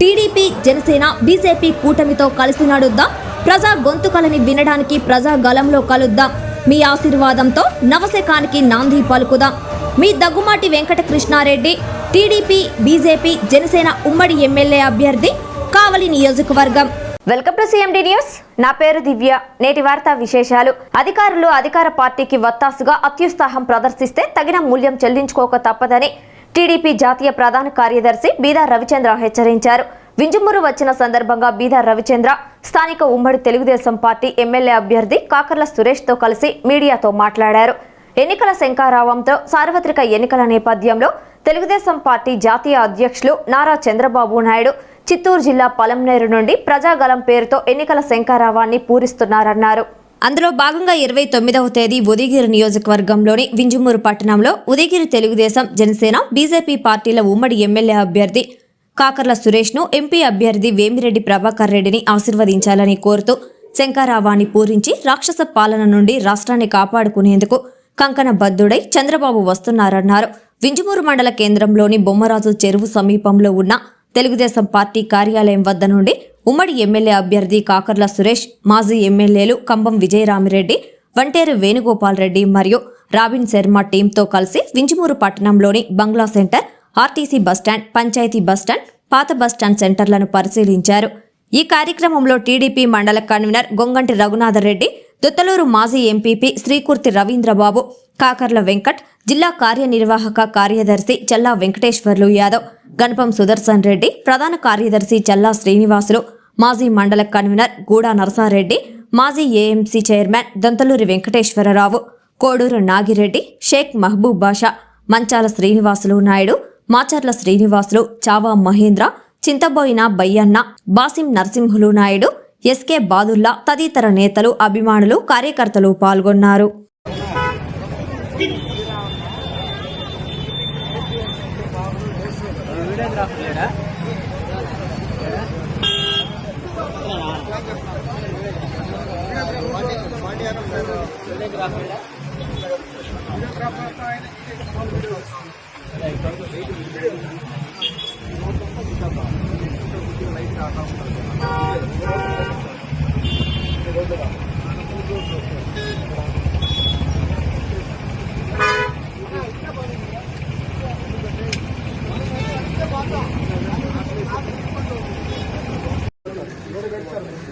TDP Janasena BJP కూటమితో కలిసి నడుద్దాం. ప్రజా గొంతుకలని వినడానికి ప్రజా గలంలో కలుద్దాం. మీ ఆశీర్వాదంతో నవశకానికి నాంది పలుకుదాం. మీ దగ్గుమాటి వెంకటకృష్ణారెడ్డి టీడీపీ బీజేపీ జనసేన ఉమ్మడి ఎమ్మెల్యే అభ్యర్థి కావలి నియోజకవర్గం. Welcome to CMD news. నా పేరు దివ్య. నేటి వార్తా విశేషాలు. అధికారులు అధికార పార్టీకి వత్తాసుగా అత్యుత్సాహం ప్రదర్శిస్తే తగిన మూల్యం చెల్లించుకోక తప్పదని టీడీపీ జాతీయ ప్రధాన కార్యదర్శి బీదా రవిచంద్ర హెచ్చరించారు. వింజమూరు వచ్చిన సందర్భంగా బీదా రవిచంద్ర స్థానిక ఉమ్మడి తెలుగుదేశం పార్టీ ఎమ్మెల్యే అభ్యర్థి కాకర్ల సురేష్తో కలిసి మీడియాతో మాట్లాడారు. ఎన్నికల శంకారావంతో సార్వత్రిక ఎన్నికల నేపథ్యంలో తెలుగుదేశం పార్టీ జాతీయ అధ్యక్షులు నారా చంద్రబాబు నాయుడు చిత్తూరు జిల్లా పలంనేరు నుండి ప్రజాగలం పేరుతో ఎన్నికల శంకారావాన్ని పూరిస్తున్నారన్నారు. అందులో భాగంగా ఇరవై తొమ్మిదవ తేదీ ఉదయగిరి నియోజకవర్గంలోని వింజమూరు పట్టణంలో ఉదయగిరి తెలుగుదేశం జనసేన బీజేపీ పార్టీల ఉమ్మడి ఎమ్మెల్యే అభ్యర్థి కాకర్ల సురేష్ను ఎంపీ అభ్యర్థి వేమిరెడ్డి ప్రభాకర్ రెడ్డిని ఆశీర్వదించాలని కోరుతూ శంకారావాన్ని పూరించి రాక్షస పాలన నుండి రాష్ట్రాన్ని కాపాడుకునేందుకు కంకణ బద్దుడై చంద్రబాబు వస్తున్నారన్నారు. వింజమూరు మండల కేంద్రంలోని బొమ్మరాజు చెరువు సమీపంలో ఉన్న తెలుగుదేశం పార్టీ కార్యాలయం వద్ద నుండి ఉమ్మడి ఎమ్మెల్యే అభ్యర్థి కాకర్ల సురేష్ మాజీ ఎమ్మెల్యేలు కంబం విజయరామిరెడ్డి వంటేరు వేణుగోపాల్ రెడ్డి మరియు రాబిన్ శర్మ టీంతో కలిసి వింజమూరు పట్టణంలోని bungalow centre RTC bus stand panchayat bus stand పాత బస్టాండ్ సెంటర్లను పరిశీలించారు. ఈ కార్యక్రమంలో టీడీపీ మండల కన్వీనర్ గొంగంటి రఘునాథరెడ్డి దుత్తలూరు మాజీ ఎంపీపీ శ్రీకుర్తి రవీంద్రబాబు కాకర్ల వెంకట్ జిల్లా కార్యనిర్వాహక కార్యదర్శి చల్లా వెంకటేశ్వర్లు యాదవ్ గణపం సుదర్శన్ రెడ్డి ప్రధాన కార్యదర్శి చల్లా శ్రీనివాసులు మాజీ మండల కన్వీనర్ గూడా నరసారెడ్డి మాజీ AMC chairman Donthaluri Venkateswara Rao Koduru Nagi Reddy Shaik Mahaboob Basha Manchala Srinivasulu Naidu Macherla Srinivasulu Chava Mahendra Chintaboyina Bayyanna Basim Narasimhulu Naidu SK Badulla తదితర నేతలు అభిమానులు కార్యకర్తలు పాల్గొన్నారు.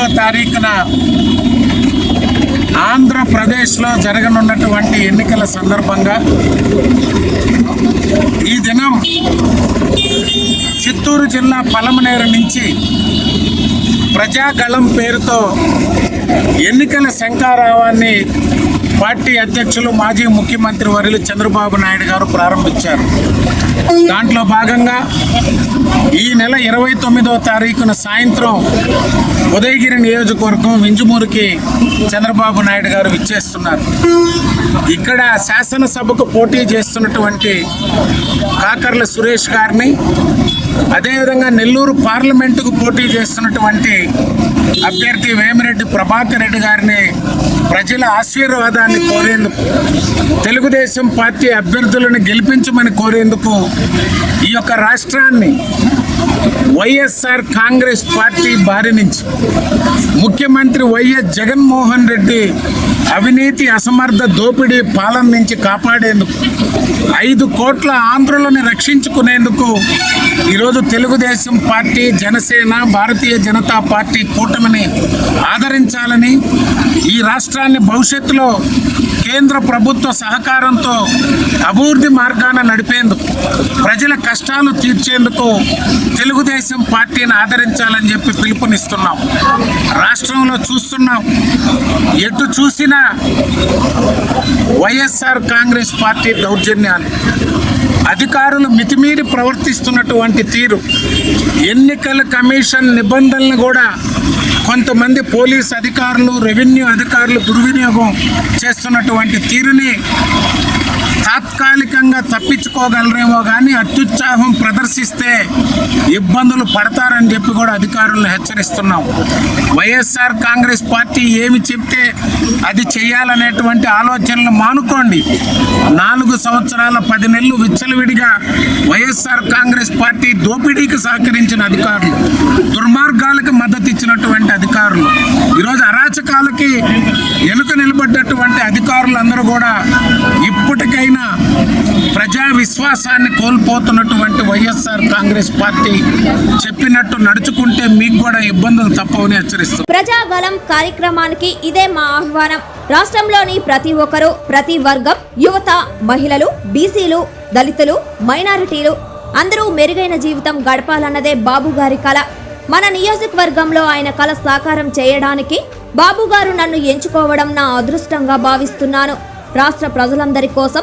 పదిహేనో తారీఖున ఆంధ్రప్రదేశ్లో జరగనున్నటువంటి ఎన్నికల సందర్భంగా ఈ దినం చిత్తూరు జిల్లా పలమనేరు నుంచి ప్రజాగళం పేరుతో ఎన్నికల శంకారావాన్ని పార్టీ అధ్యక్షులు మాజీ ముఖ్యమంత్రి వర్యులు చంద్రబాబు నాయుడు గారు ప్రారంభించారు. దాంట్లో భాగంగా ఈ నెల ఇరవై తొమ్మిదవ తారీఖున సాయంత్రం ఉదయగిరి నియోజకవర్గం వింజమూరుకి చంద్రబాబు నాయుడు గారు విచ్చేస్తున్నారు. ఇక్కడ శాసనసభకు పోటీ చేస్తున్నటువంటి కాకర్ల సురేష్ గారిని అదేవిధంగా నెల్లూరు పార్లమెంటుకు పోటీ చేస్తున్నటువంటి అభ్యర్థి వేమిరెడ్డి ప్రభాకర్ రెడ్డి గారిని ప్రజల ఆశీర్వాదాన్ని కోరేందుకు తెలుగుదేశం పార్టీ అభ్యర్థులను గెలిపించమని కోరేందుకు ఈ యొక్క రాష్ట్రాన్ని వైఎస్ఆర్ కాంగ్రెస్ పార్టీ బారి నుంచి ముఖ్యమంత్రి వైఎస్ జగన్మోహన్ రెడ్డి అవినీతి అసమర్థ దోపిడీ పాలన నుంచి కాపాడేందుకు ఐదు కోట్ల ఆంధ్రులను రక్షించుకునేందుకు ఈరోజు తెలుగుదేశం పార్టీ జనసేన భారతీయ జనతా పార్టీ కూటమిని ఆదరించాలని ఈ రాష్ట్రాన్ని భవిష్యత్తులో కేంద్ర ప్రభుత్వ సహకారంతో అభివృద్ధి మార్గాన నడిపేందుకు ప్రజల కష్టాలు తీర్చేందుకు తెలుగుదేశం పార్టీని ఆదరించాలని చెప్పి పిలుపునిస్తున్నాం. రాష్ట్రంలో చూస్తున్నాం. ఎటు చూసినా వైఎస్ఆర్ కాంగ్రెస్ పార్టీ దౌర్జన్యాలు. అధికారులు మితిమీరి ప్రవర్తిస్తున్నటువంటి తీరు. ఎన్నికల కమిషన్ నిబంధనలను కూడా కొంతమంది పోలీస్ అధికారులు రెవెన్యూ అధికారులు దుర్వినియోగం చేస్తున్నటువంటి తీరుని తాత్కాలిక తాత్కాలికంగా తప్పించుకోగలరేమో కానీ అత్యుత్సాహం ప్రదర్శిస్తే ఇబ్బందులు పడతారని చెప్పి కూడా అధికారులను హెచ్చరిస్తున్నాం. వైఎస్ఆర్ కాంగ్రెస్ పార్టీ ఏమి చెప్తే అది చేయాలనేటువంటి ఆలోచనలు మానుకోండి. నాలుగు సంవత్సరాల పది నెలలు విచ్చలవిడిగా వైఎస్ఆర్ కాంగ్రెస్ పార్టీ దోపిడీకి సహకరించిన అధికారులు దుర్మార్గాలకు మద్దతు ఇచ్చినటువంటి అధికారులు ఈరోజు అరాచకాలకి వెనుక నిలబడ్డటువంటి అధికారులందరూ కూడా ఇప్పటికైనా ప్రజా విశ్వాసాన్ని కోల్పోతున్నటువంటి వైఎస్ఆర్ కాంగ్రెస్ పార్టీ చెప్పినట్టు నడుచుకుంటే మీకు కూడా ఇబ్బందులు తప్పవని హెచ్చరిస్తుంది. ప్రజాగలం కార్యక్రమానికి ఇదే మా ఆహ్వానం. రాష్ట్రంలోని ప్రతి ఒక్కరూ ప్రతి వర్గం యువత మహిళలు బీసీలు దళితులు మైనారిటీలు అందరూ మెరుగైన జీవితం గడపాలన్నదే బాబు గారి కళ మన నియోజకవర్గంలో ఆయన కళ సాకారం చేయడానికి బాబు గారు నన్ను ఎంచుకోవడం నా అదృష్టంగా భావిస్తున్నాను. రాష్ట్ర ప్రజలందరి కోసం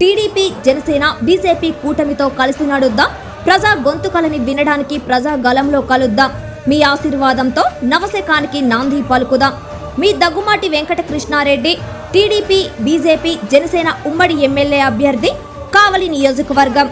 టీడీపీ జనసేన బీజేపీ కూటమితో కలిసి నడుద్దాం. ప్రజా గొంతుకలని వినడానికి ప్రజా గలంలో కలుద్దాం. మీ ఆశీర్వాదంతో నవశకానికి నాంది పలుకుదాం. మీ దగ్గుమాటి వెంకటకృష్ణారెడ్డి టీడీపీ బీజేపీ జనసేన ఉమ్మడి ఎమ్మెల్యే అభ్యర్థి కావలి నియోజకవర్గం.